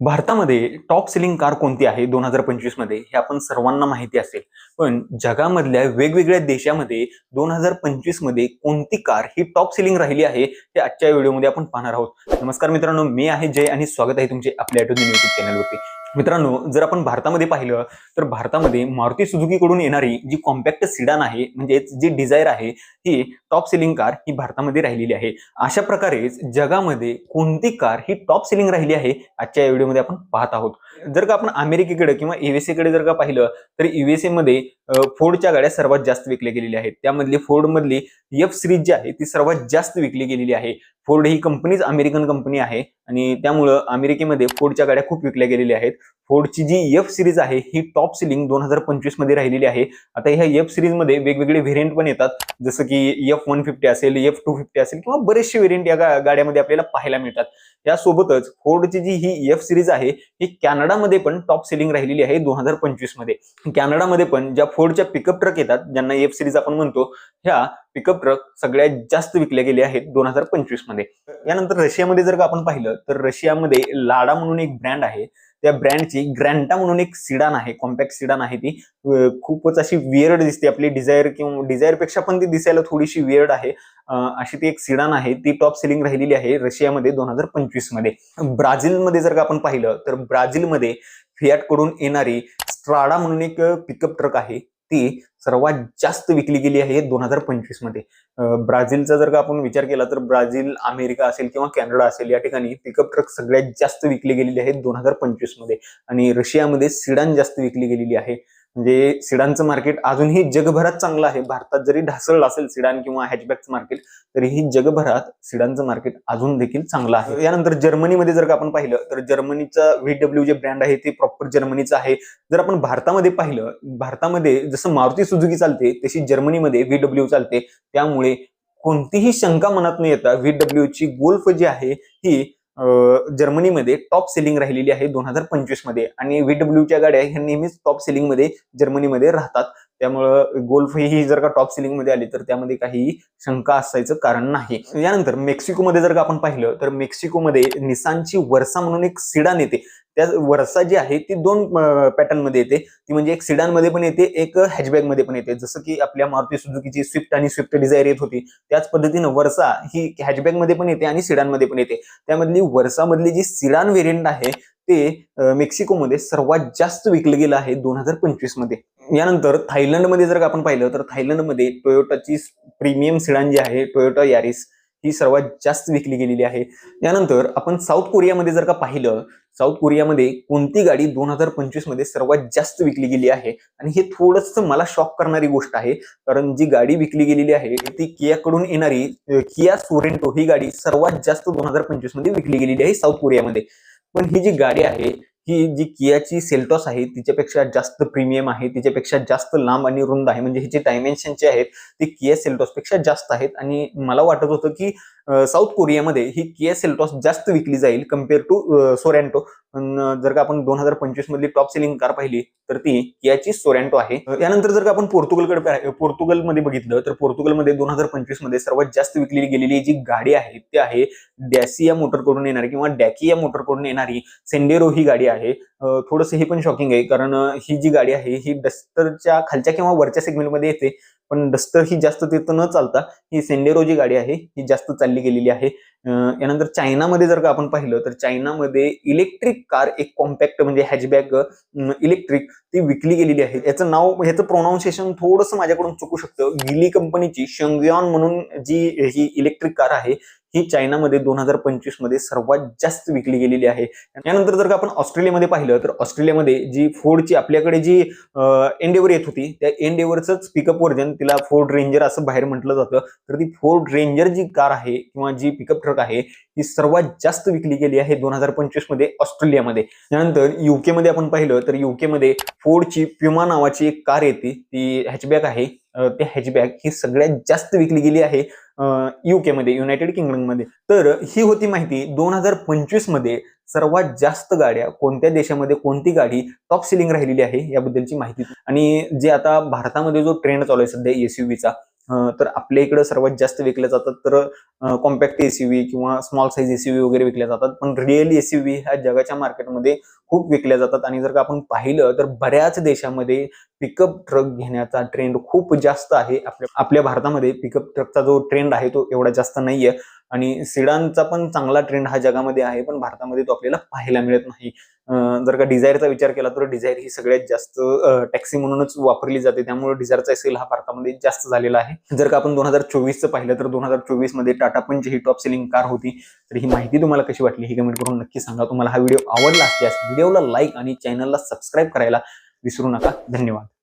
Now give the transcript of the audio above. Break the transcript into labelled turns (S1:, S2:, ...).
S1: भारतामध्ये top selling car कोणती आहे दोन हजार पंचवीसमध्ये? हे आपण सर्वांना माहिती असेल. पण जगामधल्या वेगवेगळ्या देशामध्ये दोन हजार पंचवीसमध्ये कोणती कार ही टॉप सेलिंग राहिली आहे हे आजच्या व्हिडिओमध्ये आपण पाहणार आहोत. नमस्कार मित्रांनो मी आहे जय आणि स्वागत आहे तुमचे आपल्या ॲटोन युट्यूब चॅनलवरती मित्रांनो जर आपण भारतामध्ये पाहिलं तर भारतामध्ये मारुती सुझुकीकडून येणारी जी कॉम्पॅक्ट सिडान आहे म्हणजेच जी डिझायर आहे ही टॉप सेलिंग कार ही भारतामध्ये राहिलेली आहे. अशा प्रकारेच जगामध्ये कोणती कार ही टॉप सेलिंग राहिली आहे आजच्या या व्हिडिओमध्ये आपण पाहत आहोत. जर का आपण अमेरिकेकडे किंवा युएसएकडे जर का पाहिलं तर युएसएमध्ये फोर्डच्या गाड्या सर्वात जास्त विकल्या गेलेल्या आहेत. त्यामधली फोर्ड मधली एफ सिरीज जी आहे ती सर्वात जास्त विकली गेलेली आहे. फोर्ड ही कंपनीच अमेरिकन कंपनी आहे आणि त्यामुळं अमेरिकेमध्ये फोर्डच्या गाड्या खूप विकल्या गेलेल्या आहेत. फोर्डची जी एफ सिरीज आहे ही टॉप सिलिंग दोन हजार पंचवीसमध्ये राहिलेली आहे. आता ह्या एफ सिरीजमध्ये वेगवेगळे व्हेरियंट पण येतात. जसं की एफ वन फिफ्टी असेल एफ टू फिफ्टी असेल किंवा बरेचसे व्हेरियंट या गाड्यामध्ये आपल्याला पाहायला मिळतात. यासोबतच फोर्डची जी ही एफ सिरीज आहे ही कॅनडामध्ये पण टॉप सेलिंग राहिलेली आहे दोन हजार पंचवीसमध्ये कॅनडामध्ये पण ज्या फोर्डच्या पिकअप ट्रक येतात ज्यांना एफ सिरीज आपण म्हणतो ह्या पिकअप ट्रक सगळ्यात जास्त विकल्या गेले आहेत दोन हजार पंचवीसमध्ये यानंतर रशियामध्ये जर का आपण पाहिलं तर रशियामध्ये लाडा म्हणून एक ब्रँड आहे. त्या ब्रँडची ग्रँटा म्हणून एक सिडान आहे कॉम्पॅक्ट सिडान आहे ती. खूपच अशी वियर्ड दिसते आपली डिझायर किंवा डिझायरपेक्षा पण ती दिसायला थोडीशी वियर्ड आहे. अशी ती एक सिडान आहे ती टॉप सेलिंग राहिलेली आहे रशियामध्ये दोन हजार पंचवीसमध्ये ब्राझीलमध्ये जर का आपण पाहिलं तर ब्राझीलमध्ये फियाटकडून येणारी स्ट्राडा म्हणून एक पिकअप ट्रक आहे. ती सर्वात जास्त विकली गेली आहे दोन हजार पंचवीसमध्ये. ब्राझीलचा जर का आपण विचार केला तर ब्राझील अमेरिका असेल किंवा कॅनडा असेल या ठिकाणी पिकअप ट्रक सगळ्यात जास्त विकली गेलेली आहेत दोन हजार पंचवीसमध्ये. आणि रशियामध्ये सिडान जास्त विकली गेलेली आहे. म्हणजे सिडानचं मार्केट अजूनही जगभरात चांगलं आहे. भारतात जरी ढासळलं असेल सिडान किंवा हॅचबॅकचं मार्केट तरीही जगभरात सिडानचं मार्केट अजून देखील चांगलं आहे. यानंतर जर्मनीमध्ये जर का आपण पाहिलं तर जर्मनीचा व्ही डब्ल्यू जे ब्रँड आहे ते प्रॉपर जर्मनीचं आहे. जर आपण भारतामध्ये पाहिलं भारतामध्ये जसं मारुती सुझुकी चालते तशी जर्मनीमध्ये व्ही डब्ल्यू चालते. त्यामुळे कोणतीही शंका मनात न येता व्हीडब्ल्यू ची गोल्फ जी आहे ही जर्मनीमध्ये टॉप सेलिंग राहिलेली आहे दोन हजार पंचवीसमध्ये आणि व्ही डब्ल्यूच्या गाड्या ह्या नेहमीच टॉप सेलिंगमध्ये जर्मनीमध्ये राहतात. त्यामुळं गोल्फ ही जर का टॉप सिलिंगमध्ये आली तर त्यामध्ये काही शंका असायचं कारण नाही. यानंतर मेक्सिकोमध्ये जर का आपण पाहिलं तर मेक्सिकोमध्ये निसानची वर्षा म्हणून एक सिडान येते. त्या वर्षा जी आहे ती दोन पॅटर्नमध्ये येते. ती म्हणजे एक सिडानमध्ये पण येते एक हॅचबॅगमध्ये पण येते. जसं की आपल्या मारुती सुझुकीची स्विफ्ट आणि स्विफ्ट डिझायर येत होती. त्याच पद्धतीनं वर्षा ही हॅचबॅगमध्ये पण येते आणि सिडानमध्ये पण येते. त्यामधली वर्षामधली जी सिडान व्हेरियंट आहे ते मेक्सिको मेक्सिकोमध्ये सर्वात जास्त विकलं गेलं आहे दोन हजार पंचवीसमध्ये यानंतर थायलंडमध्ये जर का आपण पाहिलं तर थायलंडमध्ये टोयोटाची प्रीमियम सिडान जी आहे टोयोटा यारिस ही सर्वात जास्त विकली गेलेली आहे. यानंतर आपण साऊथ कोरियामध्ये जर का पाहिलं साऊथ कोरियामध्ये कोणती गाडी दोन हजार पंचवीसमध्ये सर्वात जास्त विकली गेली आहे? आणि हे थोडंसं मला शॉक करणारी गोष्ट आहे कारण जी गाडी विकली गेलेली आहे ती कियाकडून येणारी किया सोरेंटो ही गाडी सर्वात जास्त दोन हजार पंचवीसमध्ये विकली गेलेली आहे साऊथ कोरियामध्ये पण ही जी गाडी आहे ही जी कियाची सेल्टॉस आहे तिच्यापेक्षा जास्त प्रीमियम आहे तिच्यापेक्षा जास्त लांब आणि रुंद आहे म्हणजे हिचे डायमेन्शन जे आहेत ते किया सेल्टॉसपेक्षा जास्त आहेत. आणि मला वाटत होतं की साऊथ कोरियामध्ये ही किया सेल्टॉस जास्त विकली जाईल कंपेअर टू सोरॅन्टो जर का आपण दोन हजार पंचवीस मधली टॉप सेलिंग कार पाहिली तर ती कियाची सोरॅन्टो आहे. यानंतर जर का आपण पोर्तुगलकडे पोर्तुगलमध्ये बघितलं तर पोर्तुगलमध्ये दोन हजार पंचवीसमध्ये सर्वात जास्त विकलेली गेलेली जी गाडी आहे ती आहे डॅसिया मोटरकडून येणारी किंवा डॅकिया मोटरकडून येणारी सेंडेरो ही गाडी आहे. थोडंसं हे पण शॉकिंग आहे. कारण ही जी गाडी आहे ही डस्टरच्या खालच्या किंवा वरच्या सेगमेंटमध्ये येते. पण डस्टर ही जास्त तिथं न चालता ही सेंडेरो जी गाडी आहे ही जास्त चालली गेलेली आहे. यानंतर चायनामध्ये जर का आपण पाहिलं तर चायनामध्ये इलेक्ट्रिक कार एक कॉम्पॅक्ट म्हणजे हॅचबॅक इलेक्ट्रिक ती विकली गेलेली आहे. याचं नाव ह्याचं प्रोनाऊन्सिएशन थोडंसं माझ्याकडून चुकू शकतं. गिली कंपनीची शंगयॉन म्हणून जी ही इलेक्ट्रिक कार आहे ही चायनामध्ये दोन हजार पंचवीसमध्ये सर्वात जास्त विकली गेलेली आहे. यानंतर जर का आपण ऑस्ट्रेलियामध्ये पाहिलं तर ऑस्ट्रेलियामध्ये जी फोर्डची आपल्याकडे जी एंडेवर येत होती त्या एंडेवरच पिकअप व्हर्जन तिला फोर्ड रेंजर असं बाहेर म्हटलं जातं. तर ती फोर्ड रेंजर जी कार आहे किंवा जी पिकअप ट्रक आहे ही सर्वात जास्त विकली गेली आहे दोन हजार पंचवीसमध्ये ऑस्ट्रेलियामध्ये. त्यानंतर युकेमध्ये आपण पाहिलं तर युकेमध्ये फोर्डची प्युमा नावाची एक कार येते ती हॅचबॅक आहे. ते हॅचबॅक ही सगळ्यात जास्त विकली गेली आहे. युके मध्ये युनायटेड किंगडममध्ये. तर ही होती माहिती दोन हजार पंचवीसमध्ये सर्वात जास्त गाड्या कोणत्या देशामध्ये कोणती गाडी टॉप सिलिंग राहिलेली आहे याबद्दलची माहिती. आणि जे आता भारतामध्ये जो ट्रेंड चालू आहे सध्या एसयूव्हीचा तर आपल्या इकडे सर्वात जास्त विकल्या जातात तर कॉम्पॅक्ट एसयूव्ही किंवा स्मॉल साईज एसयूव्ही वगैरे विकल्या जातात. पण रिअल एसयूव्ही ह्या जगाच्या मार्केटमध्ये खूप विकल्या जातात. आणि जर का आपण पाहिलं तर बऱ्याच देशामध्ये पिकअप ट्रक घेण्याचा ट्रेंड खूप जास्त आहे. आपल्या आपल्या भारतामध्ये पिकअप ट्रकचा जो ट्रेंड आहे तो एवढा जास्त नाहीये. आणि सिडांचा पण चांगला ट्रेंड हा जगामध्ये आहे पण भारतामध्ये तो आपल्याला पाहायला मिळत नाही. जर का डिझायरचा विचार केला तर डिझायर ही सगळ्यात जास्त टॅक्सी म्हणूनच वापरली जाते. त्यामुळे डिझायरचा सेल हा भारतामध्ये जास्त झालेला आहे. जर का आपण दोन हजार चोवीसचं पाहिलं तर दोन हजार चोवीसमध्ये टाटा पंच ही टॉप सेलिंग कार होती. तर ही माहिती तुम्हाला कशी वाटली ही कमेंट करून नक्की सांगा. तुम्हाला हा व्हिडिओ आवडला असल्यास व्हिडिओला लाईक आणि चॅनलला सबस्क्राईब करायला विसरू नका. धन्यवाद.